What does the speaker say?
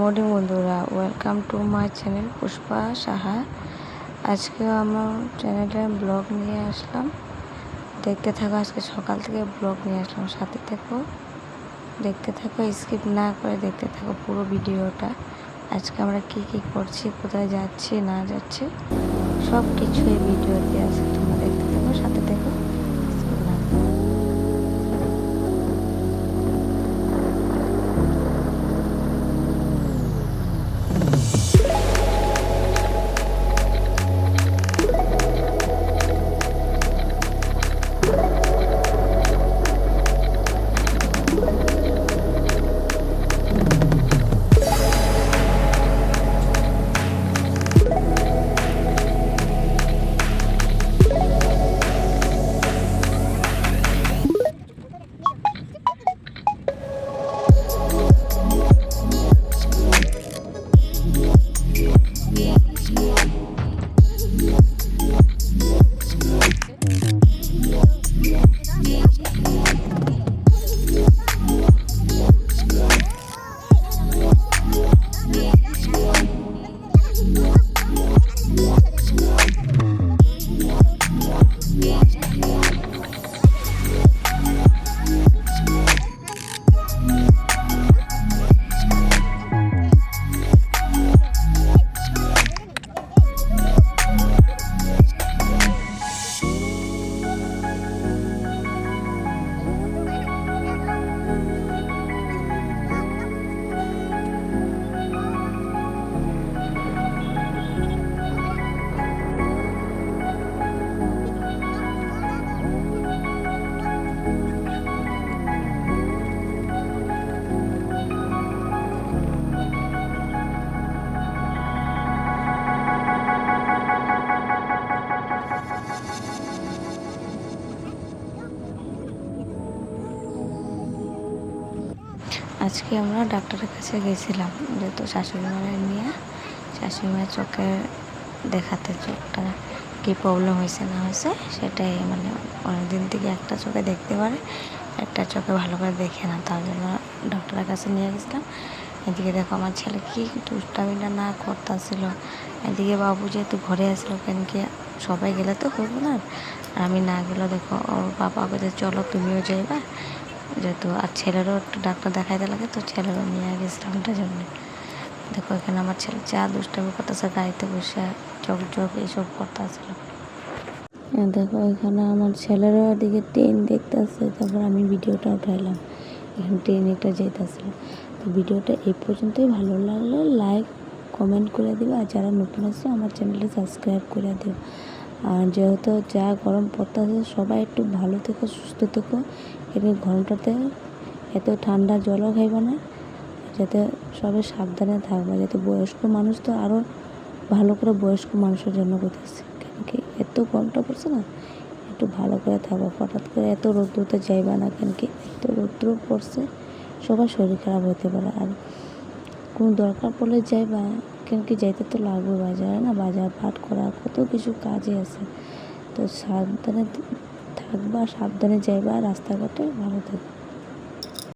Morning বন্ধুরা welcome to my channel Pushpa Saha. আজকে আমার চ্যানেলে ব্লগ নিয়ে আসলাম। দেখতে থাকো, আজকে সকাল থেকে ব্লগ নিয়ে আসলাম, সাথে থেকো। দেখতে থাকো স্কিপ না করে দেখতে থাকো পুরো ভিডিওটা। আজকে আমরা কি কি করছি, কোথায় যাচ্ছি, না যাচ্ছি সব কিছু এই আজকে আমরা ডাক্তারের কাছে গেছিলাম, যেহেতু শাশুড়ি মায়ের নিয়ে। শাশুড়ি মায়ের চোখে দেখাতে চোখটা কী প্রবলেম হয়েছে না হয়েছে, সেটাই মানে অনেক দিন থেকে একটা চোখে দেখতে পারে, একটা চোখে ভালো করে দেখে না, তার জন্য ডক্টরের কাছে নিয়ে গেছিলাম। এদিকে দেখো আমার ছেলে কি দুষ্টামিটা না করতেছিল। এদিকে বাবু যেহেতু ঘরে আসলো, কেন কি সবাই গেলে তো হইব না? আমি না গেলে দেখো, ওর বাবা বলে, চলো তুমিও যাইবা। যেহেতু আর ছেলেরও একটু ডাক্তার দেখাইতে লাগে, তো ছেলেরও নিয়ে গেছিলাম ওটার জন্যে। দেখো, এখানে আমার ছেলে যা দুষ্টামি করতেছে, গাড়িতে বসে চোখ চোখ এইসব করতেছিল দেখো, এখানে আমার ছেলেরও এদিকে ট্রেন দেখতেছে। তারপর আমি ভিডিওটা উঠাইলাম এখানে ট্রেন একটা যেতেছিল তো ভিডিওটা এই পর্যন্তই, ভালো লাগলে লাইক, কমেন্ট করে দিও আর যারা নতুন আছে, আমার চ্যানেলে সাবস্ক্রাইব করে দিও। আর যেহেতু যা গরম পড়তেছে, সবাই একটু ভালো থেকো, সুস্থ থেকো। এমনি গরমটাতে এত ঠান্ডা জলও খাইবে না, যাতে সবাই সাবধানে থাকবে, যাতে বয়স্ক মানুষ তো আরও ভালো করে বয়স্ক মানুষের জন্য করতেছে। কেন কি এত গরমটা পড়ছে না? একটু ভালো করে থাকব, হঠাৎ করে এত রৌদ্রতে যাইবা না, কেন কি এত রৌদ্র পড়ছে, সবার শরীর খারাপ হতে পারে। আর কোনো দরকার পড়লে যাইবা কেন কি যাইতে তো লাগবে বাজারে না? বাজার পাট করা কত কিছু কাজে আছে। তো সাবধানে থাকবা, সাবধানে যাইবা, রাস্তাঘাটে ভালো থাকবে।